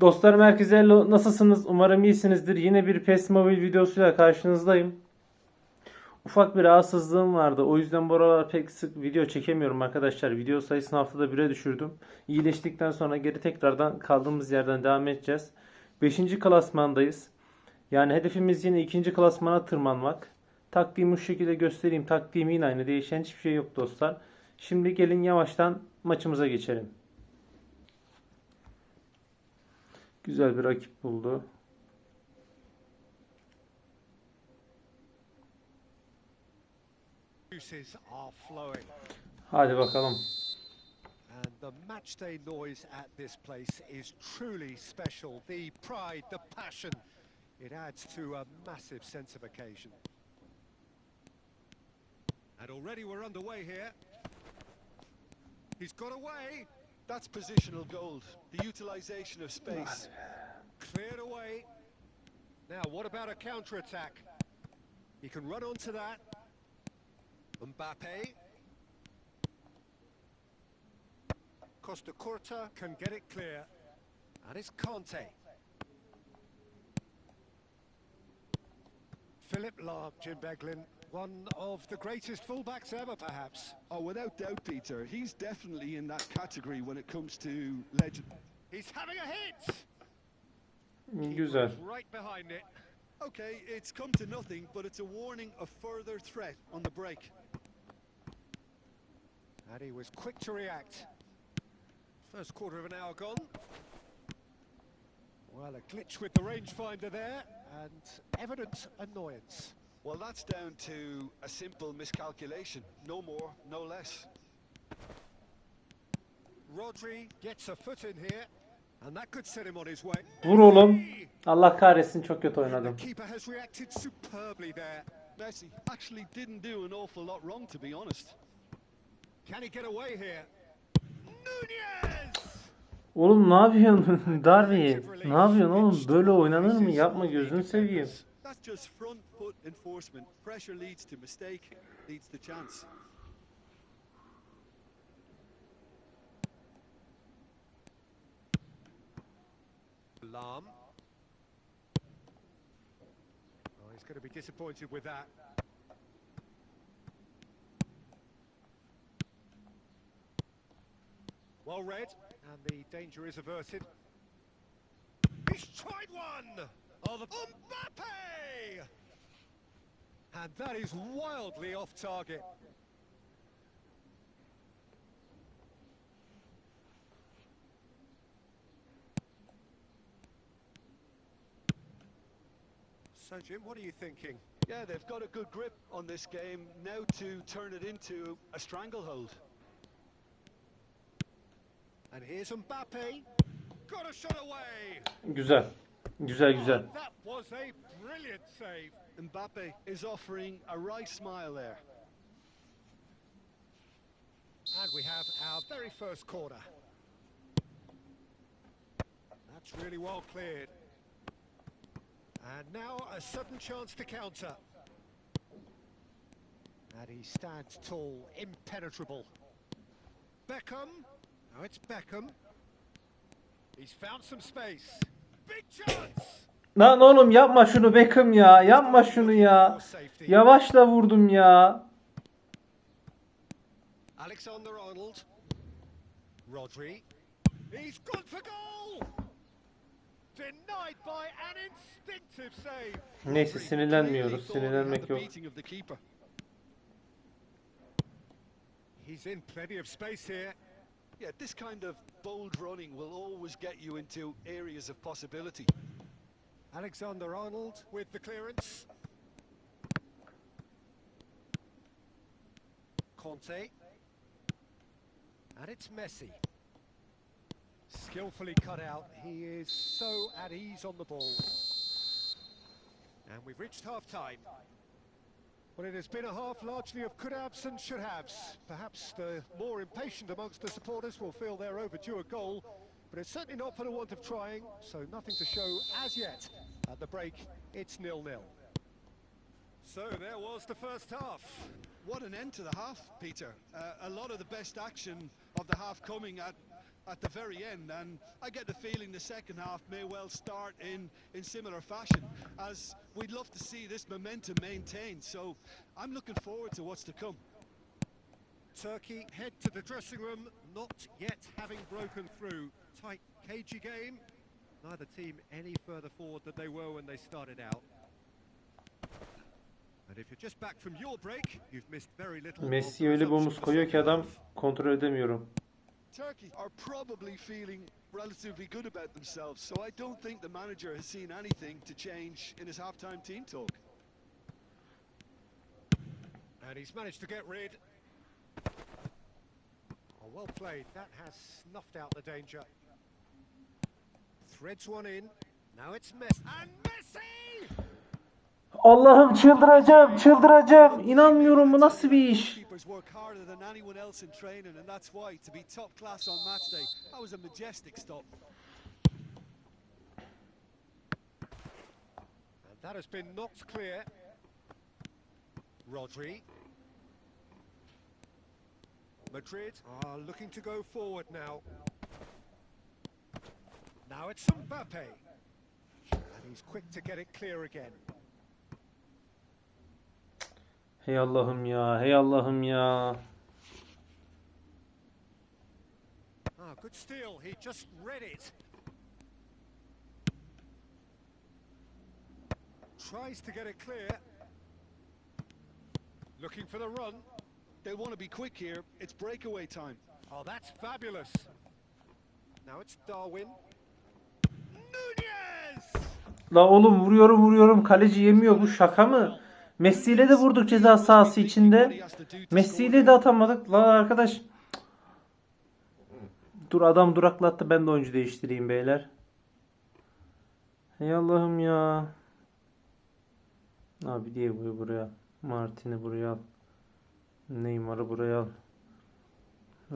Dostlarım herkese hello. Nasılsınız? Umarım iyisinizdir. Yine bir PES Mobile videosuyla karşınızdayım. Ufak bir rahatsızlığım vardı. O yüzden bu aralar pek sık video çekemiyorum arkadaşlar. Video sayısını haftada 1'e düşürdüm. İyileştikten sonra geri tekrardan kaldığımız yerden devam edeceğiz. 5. klasmandayız. Yani hedefimiz yine 2. klasmana tırmanmak. Taktiğimi şu şekilde göstereyim. Taktiğim yine aynı. Değişen hiçbir şey yok dostlar. Şimdi gelin yavaştan maçımıza geçelim. Güzel bir rakip buldu. Juices are flowing, Hadi bakalım. and the match day noise at this place is truly special. The pride, the passion, it adds to a massive sense of occasion. And already we're underway here. He's got away, That's positional gold. The utilization of space. cleared away. Now, what about a counter-attack? He can run onto that. Mbappe. Costa Curta can get it clear. And it's Conte. Philip Lahm, Jim Beglin, one of the greatest fullbacks ever, perhaps. Oh, without doubt, Peter. He's definitely in that category when it comes to legend. He's having a hit! Mm, Güzel. right behind it. Okay, it's come to nothing, but it's a warning of further threat on the break. And he was quick to react. First quarter of an hour gone. Well, a glitch with the rangefinder there, and evident annoyance. Well, that's down to a simple miscalculation. No more, no less. Rodri gets a foot in here, and that could set him on his way. Vur oğlum. Allah kahretsin çok kötü The oynadım. keeper has reacted superbly there. Messi actually didn't do an awful lot wrong, to be honest. Can he get away here? Nunez! Oğlum ne yapıyorsun Darby? Ne yapıyorsun oğlum? Böyle oynanır mı? Yapma gözünü seveyim. Alarm. Oh, he's going to be disappointed with that. Well read, and the danger is averted. He's tried one! Oh, the Mbappe! And that is wildly off target. So, Jim, what are you thinking? Yeah, they've got a good grip on this game. Now to turn it into a stranglehold. And here's Mbappe. Got a shot away! Güzel. Güzel ah, güzel. Oh, that was a brilliant save. Mbappe is offering a wry smile there. And we have our very first corner. That's really well cleared. And now a sudden chance to counter. And he stands tall, impenetrable. Beckham. Now it's Beckham. He's found some space. Big chance! Lan oğlum yapma şunu Beckham ya. Yapma şunu ya. Safety. Yavaşla vurdum ya. Alexander Arnold. Rodri. He's gone for goal! Denied by an instinctive save. Neyse sinirlenmiyoruz. Sinirlenmek yok. He's in plenty of space here. Yeah, this kind of bold running will always get you into areas of possibility. Alexander Arnold with the clearance. Conte. And it's Messi. Skillfully cut out. He is so at ease on the ball. And we've reached half-time. Well, it has been a half largely of could-haves and should-haves. Perhaps the more impatient amongst the supporters will feel they're overdue a goal, but it's certainly not for the want of trying, so nothing to show as yet. At the break, it's nil-nil. So there was the first half. What an end to the half, Peter. Uh, a lot of the best action of the half coming at at the very end, and I get the feeling the second half may well start in, in similar fashion, as we'd love to see this momentum maintained. So I'm looking forward to what's to come. Turkey head to the dressing room, not yet having broken through. Tight, cagey game. Neither team any further forward than they were when they started out. And if you're just back from your break, you've missed very little. Messi the öyle bir omuz koyuyor ki adam kontrol edemiyorum. Turkey are probably feeling relatively good about themselves, so I don't think the manager has seen anything to change in his halftime team talk. And he's managed to get rid. Oh, well played. That has snuffed out the danger. Threads one in. Now it's Messi. And Messi! Allah'ım çıldıracağım, çıldıracağım. İnanmıyorum bu nasıl bir iş? Work harder than anyone else in training, and that's why to be top class on match day, that was a majestic stop. And that has been knocked clear. Rodri. Madrid are looking to go forward now. Now it's Mbappe. And he's quick to get it clear again. Hey Allah'ım ya, hey Allah'ım ya. Ah, good steal. He just read it. Tries to get it clear. Looking for the run. They want to be quick here. It's breakaway time. Oh, that's fabulous. Now it's Darwin. Nunez! La oğlum vuruyorum vuruyorum kaleci yemiyor bu şaka mı? Messi ile de vurduk ceza sahası içinde. Messi ile de atamadık. La arkadaş. Dur adam duraklattı ben de oyuncu değiştireyim beyler. Hey Allah'ım ya. Abi Diego'yu buraya. Martin'i buraya al. Neymar'ı buraya al.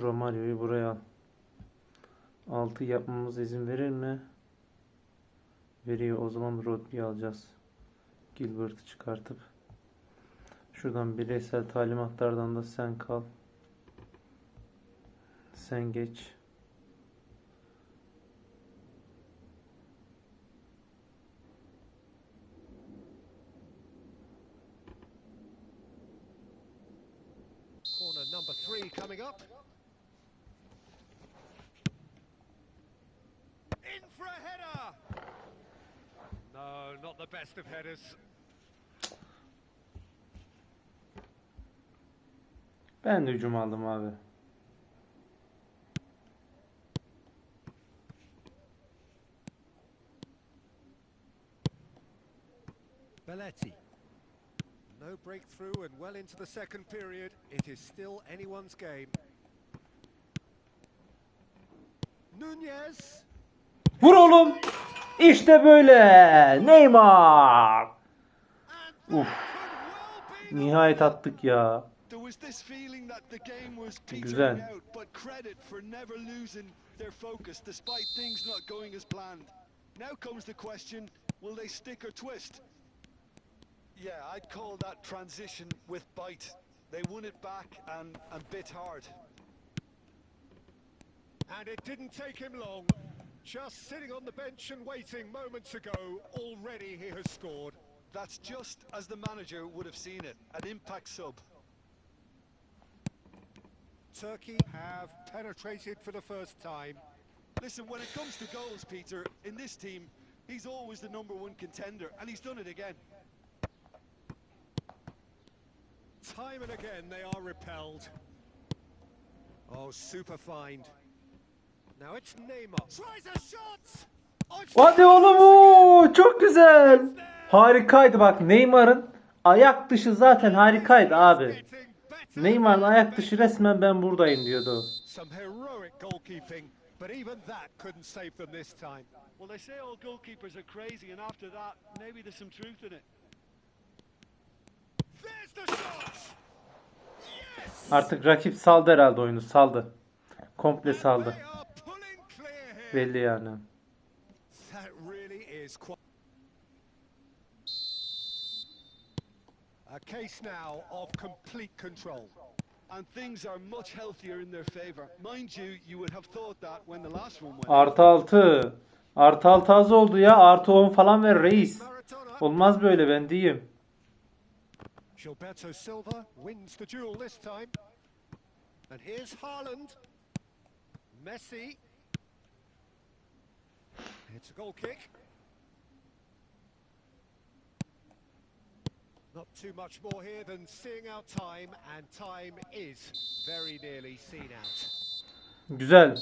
Romario'yu buraya al. 6 yapmamız izin verir mi? Veriyor. O zaman Rodri'yi alacağız. Gilbert'ı çıkartıp. Şuradan bireysel talimatlardan da sen kal. Sen geç. In for a header! No, not the best of headers. Ben de hücum aldım abi. Belletti. No breakthrough and well into the second period. It is still anyone's game. Nunez. Vur oğlum. İşte böyle. Neymar. Uf. Nihayet attık ya. There was this feeling that the game was petering out, but credit for never losing their focus despite things not going as planned. Now comes the question, will they stick or twist? Yeah, I'd call that transition with bite. They won it back and, and bit hard. And it didn't take him long. Just sitting on the bench and waiting moments ago, already he has scored. That's just as the manager would have seen it, an impact sub. Turkey have penetrated for the first time. Listen, when it comes to goals, Peter, in this team, he's always the number one contender, and he's done it again. Time and again they are repelled. Oh, super find. Now it's Neymar. Tries a shot! Hadi oğlum çok güzel. Harikaydı bak Neymar'ın ayak dışı zaten harikaydı abi. Neymar'ın ayak dışı resmen ben buradayım diyordu. But even that couldn't save them this time. Well, they say all goalkeepers are crazy, and after that, maybe there's some truth in it. Artık rakip saldı herhalde oyunu saldı. Komple saldı. Belli yani. That really is quite. A case now of complete control. and things are much healthier in their favour. Mind you, you would have thought that when the last one went. Artı 6. Artı 6 az oldu ya. Artı 10 falan ver reis. Olmaz böyle ben diyeyim. Gilberto Silva wins the duel this time. And here's Haaland. Messi. It's a goal kick. Not too much more here than seeing out time, and time is very nearly seen out. Güzel.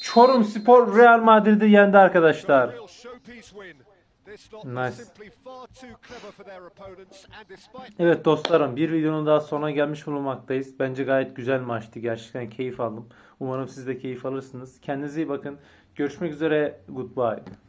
Çorum Spor Real Madrid'i yendi arkadaşlar. Nice. Evet dostlarım bir videonun daha sonuna gelmiş bulunmaktayız. Bence gayet güzel maçtı. Gerçekten keyif aldım. Umarım siz de keyif alırsınız. Kendinize iyi bakın. Görüşmek üzere. Goodbye.